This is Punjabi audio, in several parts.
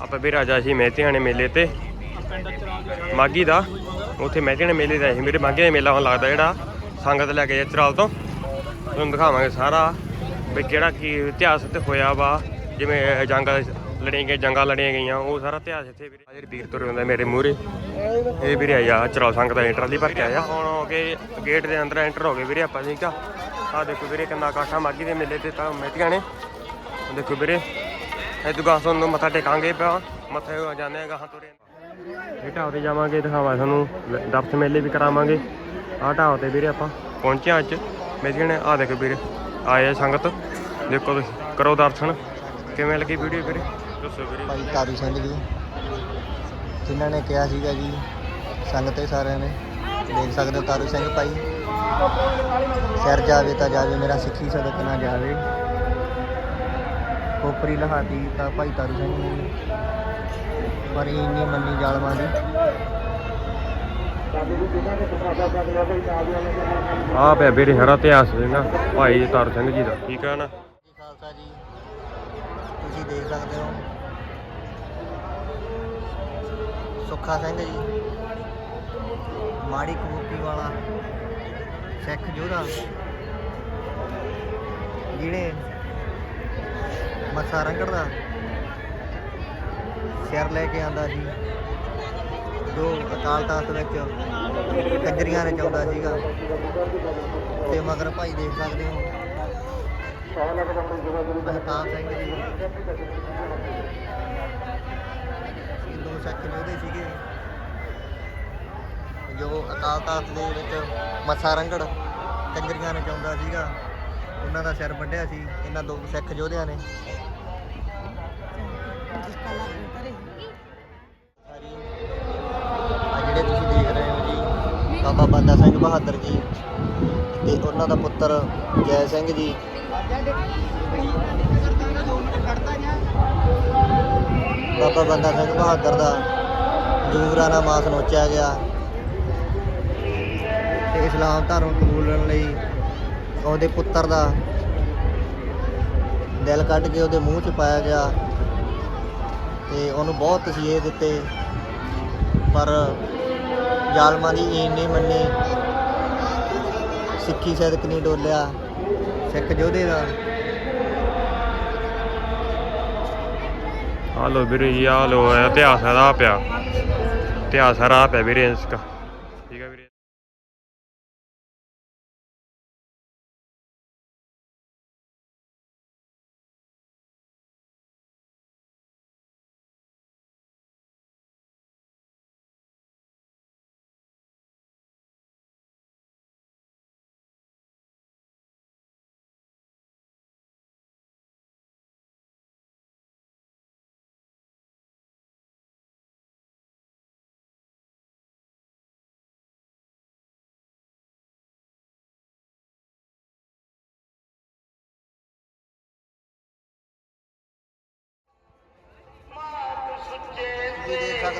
ਆਪਾਂ ਵੀ ਰਾਜਾ ਸੀ ਮਹਿਤਿਆਣੇ ਮੇਲੇ ਤੇ। ਮਾਗੀ ਦਾ, ਉੱਥੇ ਮਹਿਤਿਆਣੇ ਮੇਲੇ ਦਾ ਸੀ ਮੇਰੇ ਮਾਗੀ ਦਾ ਮੇਲਾ ਹੁਣ ਲੱਗਦਾ ਜਿਹੜਾ ਸੰਗਤ ਲੈ ਕੇ ਚਰਾਲ ਤੋਂ। ਤੁਹਾਨੂੰ ਦਿਖਾਵਾਂਗੇ ਸਾਰਾ ਵੀ ਕਿਹੜਾ ਕੀ ਇਤਿਹਾਸ ਤੇ ਹੋਇਆ ਵਾ, ਜਿਵੇਂ ਜੰਗ ਲੜੀਆਂ ਗਈਆਂ ਜੰਗਾਂ ਲੜੀਆਂ ਗਈਆਂ, ਉਹ ਸਾਰਾ ਇਤਿਹਾਸ ਇੱਥੇ ਵੀਰੇ। ਜਿਹੜੇ ਵੀਰ ਤੁਰੇ ਹੁੰਦਾ ਮੇਰੇ ਮੂਹਰੇ, ਇਹ ਵੀਰੇ ਆਇਆ ਚਰਾਲ ਸੰਗਤ ਦਾ ਟਰਾਲੀ ਭਰ ਕੇ ਆਇਆ। ਹੁਣ ਹੋ ਗਏ, ਗੇਟ ਦੇ ਅੰਦਰ ਐਂਟਰ ਹੋ ਗਏ ਵੀਰੇ ਆਪਾਂ ਠੀਕ ਆ। ਆਹ ਦੇਖੋ ਵੀਰੇ ਕਿੰਨਾ ਕਾਠਾ ਮਾਗੀ ਦੇ ਮੇਲੇ ਤੇ ਤਾਂ ਮਹਿਤੀਆਂ ਨੇ। ਦੇਖੋ ਵੀਰੇ ਇਹ ਦੁਕਾਨ ਤੋਂ ਮੱਥਾ ਟੇਕਾਂਗੇ ਪਿਆ ਮੱਥੇ ਜਾਂਦੇ ਆ ਗਾਹਾਂ ਤੁਰੇ ਇਹ ਢਾਬ ਤੇ ਜਾਵਾਂਗੇ ਦਿਖਾਵਾ ਤੁਹਾਨੂੰ। ਦਰਸ ਮੇਲੇ ਵੀ ਕਰਾਵਾਂਗੇ। ਆਹ ਢਾਬ ਤੇ ਵੀਰੇ ਆਪਾਂ ਪਹੁੰਚੇ ਹਾਂ ਅੱਜ। ਮੇਜੀਆਂ ਨੇ ਆਹ ਦੇਖੋ ਵੀਰੇ, ਆਏ ਸੰਗਤ। ਦੇਖੋ ਤੁਸੀਂ, ਕਰੋ ਦਰਸ਼ਨ। ਕਿਵੇਂ ਲੱਗੀ ਵੀਡੀਓ ਵੀਰੇ? ਦੱਸੋ ਵੀਰੇ। ਭਾਈ ਤਾਰੂ ਸਿੰਘ ਜੀ। ਜਿਨ੍ਹਾਂ ਨੇ ਕਿਹਾ ਸੀਗਾ ਜੀ, ਸੰਗਤੇ ਸਾਰਿਆਂ ਨੇ। ਦੇਖ ਸਕਦੇ ਹੋ ਤਾਰੂ ਸਿੰਘ ਭਾਈ। ਸਿਰ ਜਾਵੇ ਤਾਂ ਜਾਵੇ, ਮੇਰਾ ਸਿੱਖੀ ਸਦਕ ਨਾ ਜਾਵੇ। ਕੋਪਰੀ ਲਹਾਦੀ ਤਾਂ ਭਾਈ ਤਾਰੂ ਸਿੰਘ ਨੇ ਪਰ ਇਹ ਇੰਨੀ ਮੰਨੀ ਜਾਲਮਾਂ ਦੀ। ਆਹ ਪਿਆ ਵੀਰੇ ਹਰਾ ਇਤਿਹਾਸ ਨਾ ਭਾਈ ਤਾਰੂ ਸਿੰਘ ਜੀ ਦਾ। ਠੀਕ ਆ ਨਾ? ਜੀ ਖਾਲਸਾ ਜੀ ਤੁਸੀਂ ਦੇਖ ਸਕਦੇ ਹੋ। ਸੁੱਖਾ ਸਿੰਘ ਜੀ ਮਾੜੀ ਕਬੂਤੀ ਵਾਲਾ ਸਿੱਖ ਯੋਧਾ। ਜਿਹੜੇ ਮੱਸਾ ਰੰਗੜ ਦਾ। ਸਿਰ ਲੈ ਕੇ ਆਂਦਾ ਸੀ। ਜੋ ਅਕਾਲ ਤਖਤ ਵਿੱਚ ਕੰਜਰੀਆਂ ਨੇ ਚਾਹੁੰਦਾ ਸੀਗਾ। ਤੇ ਮਗਰ ਭਾਈ ਦੇਖ ਸਕਦੇ ਹੋ। ਮਹਤਾਬ ਸਿੰਘ ਜੀ। ਇਹ ਦੋ ਸਿੱਖ ਯੋਧੇ ਸੀਗੇ। ਜੋ ਅਕਾਲ ਤਖਤ ਦੇ ਵਿੱਚ ਮੱਸਾ ਰੰਗੜ ਕੰਜਰੀਆਂ ਨੇ ਚਾਹੁੰਦਾ ਸੀਗਾ। ਉਹਨਾਂ ਦਾ ਸਿਰ ਵੱਢਿਆ ਸੀ, ਇਹਨਾਂ ਦੋ ਸਿੱਖ ਯੋਧਿਆਂ ਨੇ। ਆ ਜਿਹੜੇ ਤੁਸੀਂ ਦੇਖ ਰਹੇ ਹੋ ਜੀ, ਬਾਬਾ ਬੰਦਾ ਸਿੰਘ ਬਹਾਦਰ ਜੀ ਤੇ ਉਹਨਾਂ ਦਾ ਪੁੱਤਰ ਜੈ ਸਿੰਘ ਜੀ। ਬਾਬਾ ਬੰਦਾ ਸਿੰਘ ਬਹਾਦਰ ਦਾ ਜੂਗਰਾਨਾ ਮਾਸ ਨੋਚਿਆ ਗਿਆ। ਤੇ ਇਸਲਾਮ ਧਰਮ ਕਬੂਲਣ ਲਈ ਉਹਦੇ ਪੁੱਤਰ ਦਾ ਦਿਲ ਕੱਢ ਕੇ ਉਹਦੇ ਮੂੰਹ 'ਚ ਪਾਇਆ ਗਿਆ ਤੇ ਉਹਨੂੰ ਬਹੁਤ ਤਸੀਹੇ ਦਿੱਤੇ। ਪਰ ਜ਼ਾਲਮਾਂ ਦੀ ਈਨ ਨਹੀਂ ਮੰਨੀ। ਸਿੱਖੀ ਸਦਕ ਨਹੀਂ ਡੋਲਿਆ, ਸਿੱਖ ਯੋਧੇ ਦਾ। ਆ ਲੋ ਵੀਰੇ ਜੀ ਆ ਲੋ ਇਤਿਹਾਸ ਹੈ ਦਾ ਪਿਆ। ਇਤਿਹਾਸ ਹਰਾ ਪਿਆ ਵੀਰੇ ਇਸਕਾ ਠੀਕ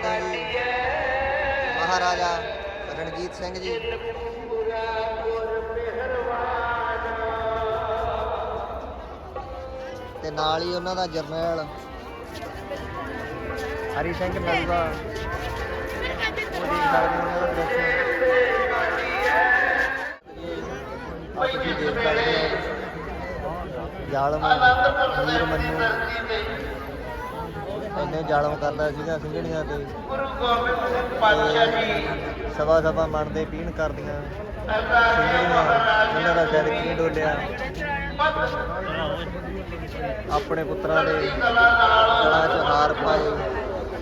ਜੀ ਮਹਾਰਾਜਾ ਰਣਜੀਤ ਸਿੰਘ ਜੀ। ਤੇ ਨਾਲ ਹੀ ਉਹਨਾਂ ਦਾ ਜਰਨੈਲ ਹਰੀ ਸਿੰਘ ਨਲਵਾ ਉਹ ਦੇਖ ਸਕਦੇ ਹੋ ਉਹਨਾਂ ਦਾ ਦ੍ਰਿਸ਼ ਆਹ ਤੁਸੀਂ ਦੇਖ ਸਕਦੇ ਹੋ ਜ਼ਾਲਮ ਮੀਰ ਮੰਨੂ। ਇੰਨੇ ਜ਼ਾਲਮ ਕਰਦਾ ਸੀਗਾ ਸਿੰਘਣੀਆਂ ਤੇ। ਸਵਾ ਸਵਾ ਮਨ ਦੇ ਪੀਣ ਕਰਦੀਆਂ। ਉਹਨਾਂ ਦਾ ਸਿਰ ਕੀ ਡੋਲਿਆ? ਆਪਣੇ ਪੁੱਤਰਾਂ ਦੇ ਗਲਾਂ 'ਚ ਹਾਰ ਪਾਏ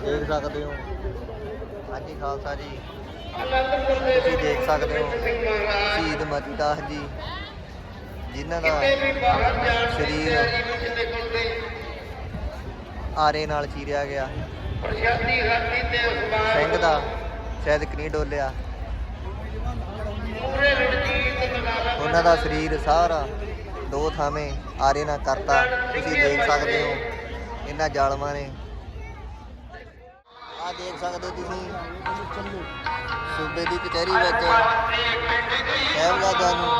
ਦੇਖ ਸਕਦੇ ਹੋ। ਹਾਂਜੀ ਖਾਲਸਾ ਜੀ। ਤੁਸੀਂ ਦੇਖ ਸਕਦੇ ਹੋ ਸ਼ਹੀਦ ਮਤੀਦਾਸ ਜੀ ਜਿਨ੍ਹਾਂ ਦਾ ਸਰੀਰ ਆਰੇ ਨਾਲ ਚੀਰਿਆ ਗਿਆ। ਸਿੰਘ ਦਾ ਸ਼ਾਇਦ ਕਨੀ ਡੋਲਿਆ। ਉਹਨਾਂ ਦਾ ਸਰੀਰ ਸਾਰਾ ਦੋ ਥਾਵੇਂ ਆਰੇ ਨਾਲ ਕਰਤਾ। ਤੁਸੀਂ ਦੇਖ ਸਕਦੇ ਹੋ, ਇਹਨਾਂ ਜ਼ਾਲਮਾਂ ਨੇ। ਆ ਦੇਖ ਸਕਦੇ ਹੋ ਤੁਸੀਂ, ਸੂਬੇ ਦੀ ਕਚਹਿਰੀ ਵਿੱਚ ਸਾਹਿਬਜ਼ਾਦਿਆਂ ਨੂੰ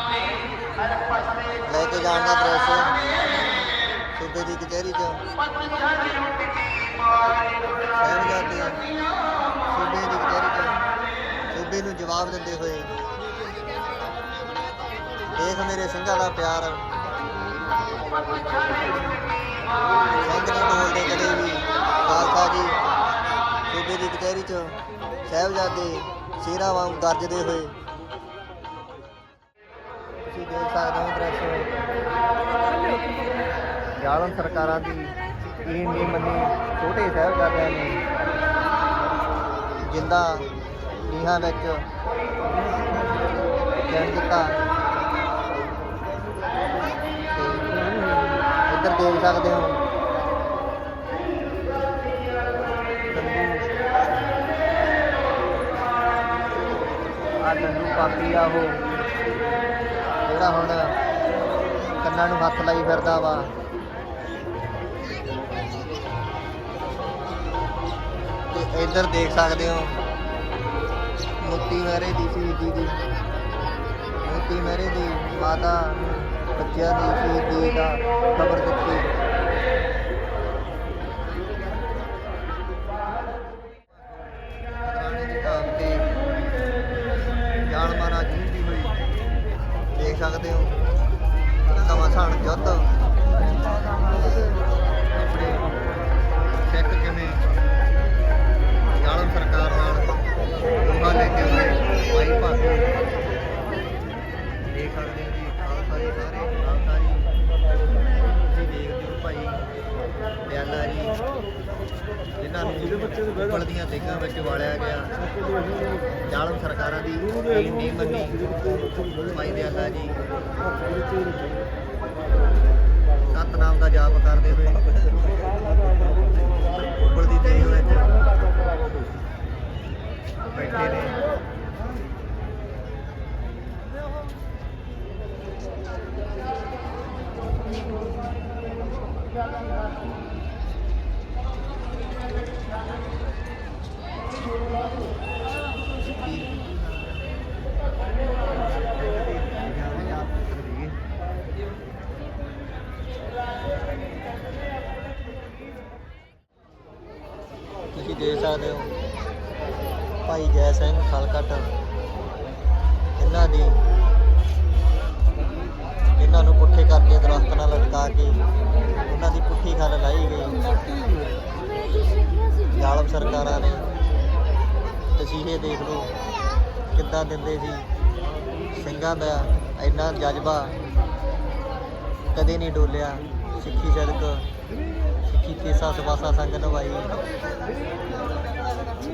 ਲੈ ਕੇ ਜਾਣ ਦਾ ਦ੍ਰਿਸ਼। ਸੂਬੇ ਦੀ ਕਚਹਿਰੀ 'ਚ। ਸਾਹਿਬਜ਼ਾਦੇ ਸੂਬੇ ਦੀ ਕਚਹਿਰੀ 'ਚ ਸੂਬੇ ਨੂੰ ਜਵਾਬ ਦਿੰਦੇ ਹੋਏ। ਦੇਖ ਮੇਰੇ ਸਿੰਘਾਂ ਦਾ ਪਿਆਰ। ਸਿੰਘ ਨਹੀਂ ਬੋਲਦੇ ਕਦੇ ਵੀ ਖਾਲਸਾ ਜੀ, ਸੂਬੇ ਦੀ ਕਚਹਿਰੀ 'ਚ ਸਾਹਿਬਜ਼ਾਦੇ ਸ਼ੇਰਾਂ ਵਾਂਗ ਗਰਜਦੇ ਹੋਏ। ਤੁਸੀਂ ਦੇਖ ਸਕਦੇ ਹੋ ਦ੍ਰਿਸ਼। ਜ਼ਾਲਮ ਸਰਕਾਰਾਂ ਦੀ ਇਹ ਨਹੀਂ ਮੰਨੀ ਛੋਟੇ ਸਾਹਿਬਜ਼ਾਦਿਆਂ ਨੇ ਜਿੰਦਾ ਨੀਹਾਂ ਵਿੱਚ ਚੈਨ ਦਿੱਤਾ। ਤੇ ਇੱਧਰ ਦੇਖ ਸਕਦੇ ਹੋ। ਆ ਤੰਦੂ ਪਾਪੀ ਆ ਉਹ। ਜਿਹੜਾ ਹੁਣ ਕੰਨਾਂ ਨੂੰ ਹੱਥ ਲਾਈ ਫਿਰਦਾ ਵਾ। ਇੱਧਰ ਦੇਖ ਸਕਦੇ ਹੋ। ਮੁੱਤੀ ਮਹਿਰੇ ਦੀ ਸ਼ਹੀਦੀ ਦੀ। ਮੁੱਤੀ ਮਹਿਰੇ ਦੀ ਮਾਤਾ ਨੂੰ ਬੱਚਿਆਂ ਦੀ ਸ਼ਹੀਦੀ ਦਾ ਖਬਰ ਦਿੱਤੀ। ਖਤਰਾਣੇ ਦੀ ਜਾਨ ਮਾਰਾ ਜੂਝਦੀ ਹੋਈ। ਦੇਖ ਸਕਦੇ ਹੋ। ਕਮਾਸਾਨ ਜੁੱਧ। ਆਪਣੇ ਸਿੱਖ ਕਿਵੇਂ ਜ਼ਾਲਮ ਸਰਕਾਰ ਨਾਲ ਲੋਹਾ ਲੈ ਕੇ ਹੋਏ ਭਾਈ ਭਾਗੋ। ਦੇਖ ਸਕਦੇ ਹੋ ਜੀ, ਖਾਲਸਾ ਜੀ ਸਾਰੇ, ਖਾਲਸਾ ਜੀ। ਤੁਸੀਂ ਦੇਖਦੇ ਹੋ ਭਾਈ ਦਿਆਲਾ ਜੀ, ਜਿਨ੍ਹਾਂ ਨੂੰ ਉਬਲ ਦੀਆਂ ਦੇਗਾਂ ਵਿੱਚ ਵਾਲਿਆ ਗਿਆ। ਜ਼ਾਲਮ ਸਰਕਾਰਾਂ ਦੀ ਨਹੀਂ ਮੰਨੀ ਭਾਈ ਦਿਆਲਾ ਜੀ। ਸਤਨਾਮ ਦਾ ਜਾਪ ਕਰਦੇ ਹੋਏ ਉੱਪਰ ਦੀ ਦੇਗ ਵਿੱਚ ਬੈਠੇ ਨੇ ਤੁਸੀਂ ਦੇਖ ਸਕਦੇ ਹੋ ਭਾਈ ਜੈ ਸਿੰਘ ਖਲਕਟ। ਇਹਨਾਂ ਦੀ ਇਹਨਾਂ ਨੂੰ ਪੁੱਠੇ ਕਰਕੇ ਦਰਖਤ ਨਾਲ ਲਟਕਾ ਕੇ ਉਹਨਾਂ ਦੀ ਪੁੱਠੀ ਖਲ ਲਾਈ ਗਈ। ਜ਼ਾਲਮ ਸਰਕਾਰਾਂ ਨੇ ਤਸੀਹੇ ਦੇਖ ਲਓ ਕਿੱਦਾਂ ਦਿੰਦੇ ਸੀ। ਸਿੰਘਾਂ ਦਾ ਇੰਨਾ ਜਜ਼ਬਾ ਕਦੇ ਨਹੀਂ ਡੋਲਿਆ। ਸਿੱਖੀ ਸਦਕ, ਸਿੱਖੀ ਕੇਸਾ ਸਵਾਸਾ ਸੰਗ ਨਵਾਈ ਬਾਹਰ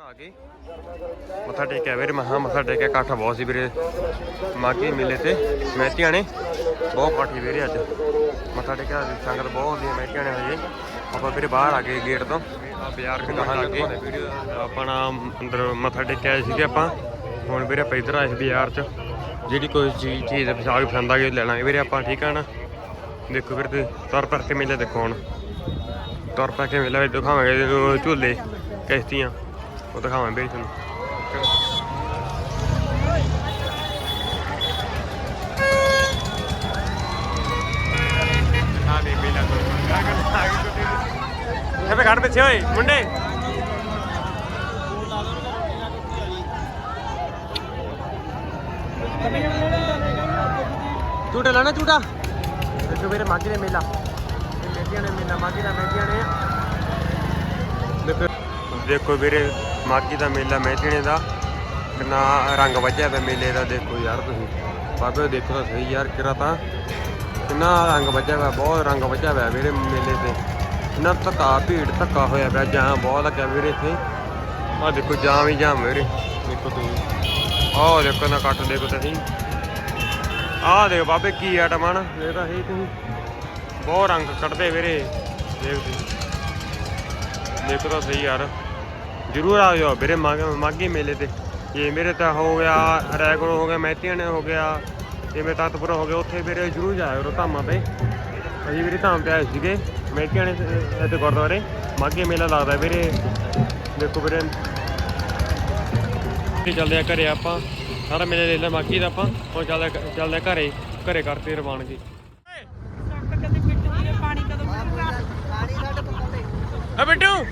ਆ ਗਏ ਮੱਥਾ ਟੇਕਿਆ ਵੀਰੇ ਮਹਾ ਮੱਥਾ ਟੇਕਿਆ ਇਕੱਠ ਬਹੁਤ ਸੀ ਵੀਰੇ। ਮਾਗੀ ਮੇਲੇ ਤੇ ਮਹਿਤੀਆਂ ਨੇ, ਬਹੁਤ ਇਕੱਠ ਸੀ ਵੀਰੇ ਅੱਜ। ਮੱਥਾ ਟੇਕਿਆ ਸੰਗਤ ਬਹੁਤ ਹੁੰਦੀ ਹੈ ਮਹਿਤੀਆਂ ਨੇ ਹਜੇ। ਆਪਾਂ ਵੀਰੇ ਬਾਹਰ ਆ ਗਏ ਗੇਟ ਤੋਂ। ਆ ਬਾਜ਼ਾਰ ਕਿੰਨਾ ਲੱਗੇ ਆਪਣਾ ਅੰਦਰ ਮੱਥਾ ਟੇਕਿਆ ਸੀਗੇ ਆਪਾਂ। ਹੁਣ ਵੀਰੇ ਆਪਾਂ ਇੱਧਰ ਆਏ ਸੀ ਬਾਜ਼ਾਰ 'ਚ। ਜਿਹੜੀ ਕੋਈ ਚੀਜ਼ ਚੀਜ਼ ਪਛਾਣ ਪਸੰਦ ਆ ਗਈ, ਲੈ ਲਾਂਗੇ ਵੀਰੇ ਆਪਾਂ, ਠੀਕ ਆ ਨਾ? ਦੇਖੋ ਵੀਰੇ ਤੇ ਤੁਰ ਪਰ ਕੇ ਮੇਲੇ ਦੇਖੋ ਹੁਣ। ਤੁਰ ਪਾ ਕੇ ਮੇਲਾ ਦਿਖਾਵਾਂਗੇ ਝੂਲੇ ਕਿਸ਼ਤੀਆਂ। ਉਹ ਦਿਖਾਵਾਂ ਵੀਰੇ ਤੁਹਾਨੂੰ। ਆ ਦੇ ਮੇਲਾ ਤੋਂ ਇਹ ਘੜ ਪਿੱਛੇ ਓਏ ਮੁੰਡੇ। ਝੂਟੇ ਲੈਣਾ ਝੂਟਾ। ਦੇਖੋ ਵੀਰੇ ਮਾਝੇ ਦੇ ਮੇਲਾ। ਮੇਲੀਆਂ ਨੇ ਮੇਲਾ ਮਾਝੇ ਦਾ ਮੇਲੀਆਂ ਨੇ। ਦੇਖੋ ਵੀਰੇ ਮਾਝੇ ਦਾ ਮੇਲਾ ਮੇਜਣੇ ਦਾ, ਕਿੰਨਾ ਰੰਗ ਵੱਜਿਆ ਪਿਆ ਮੇਲੇ ਦਾ, ਦੇਖੋ ਯਾਰ ਤੁਸੀਂ। ਬਾਬੇ ਦੇਖੋ ਤਾਂ ਸਹੀ ਯਾਰ ਕਿਰਾ ਤਾਂ ਕਿੰਨਾ ਰੰਗ ਵੱਜਿਆ ਪਿਆ, ਬਹੁਤ ਰੰਗ ਵੱਜਿਆ ਪਿਆ ਮੇਰੇ ਮੇਲੇ ਤੇ। ਇੰਨਾ ਧੱਕਾ, ਭੀੜ, ਧੱਕਾ ਹੋਇਆ ਪਿਆ ਜਾਂ ਬਹੁਤ ਲੱਗਿਆ ਵੀਰੇ ਇੱਥੇ। ਆਹ ਦੇਖੋ, ਜਾਮ ਹੀ ਜਾਮ ਵੀਰੇ। ਦੇਖੋ ਤੁਸੀਂ। ਆਹ ਦੇਖੋ ਨਾ ਕੱਟ ਦੇਖੋ ਤੁਸੀਂ। ਆਹ ਦੇਖ ਬਾਬੇ, ਕੀ ਆਟਮ ਹਨ ਇਹ ਤਾਂ ਇਹ ਤੁਸੀਂ। ਬਹੁਤ ਰੰਗ ਕੱਢਦੇ ਵੀਰੇ, ਦੇਖੋ ਤੁਸੀਂ। ਦੇਖੋ ਤਾਂ ਸਹੀ ਯਾਰ। ਜਰੂਰ ਆ ਜਾਓ ਵੀਰੇ ਮਾਘ- ਮਾਘੀ ਮੇਲੇ ਤੇ। ਜੇ ਮੇਰੇ ਤਾਂ ਹੋ ਗਿਆ ਰੈਗੁਰ ਹੋ ਗਿਆ ਮੈਤੀਆਂ ਨੇ ਹੋ ਗਿਆ ਜਿਵੇਂ ਤਖਤਪੁਰ ਹੋ ਗਿਆ ਉੱਥੇ ਵੀਰੇ ਜਰੂਰ ਜਾਇਓ ਰੋ ਧਾਮਾਂ ਤੇ। ਅਸੀਂ ਵੀਰੇ ਧਾਮ ਤੇ ਆਏ ਸੀਗੇ ਨੇ ਇੱਥੇ ਗੁਰਦੁਆਰੇ। ਮਾਘੀ ਮੇਲਾ ਲੱਗਦਾ ਵੀਰੇ। ਦੇਖੋ ਵੀਰੇ। ਤੇ ਚੱਲਦੇ ਆ ਘਰੇ ਆਪਾਂ। ਸਾਰਾ ਮੇਲੇ ਲੈ ਲਿਆ ਮਾਘੀ ਦਾ ਆਪਾਂ। ਹੁਣ ਚੱਲਦੇ ਚੱਲਦੇ ਘਰੇ ਘਰੇ ਕਰਤੇ ਰਵਾਨਗੀ ਆ ਬਿੱਟੂ!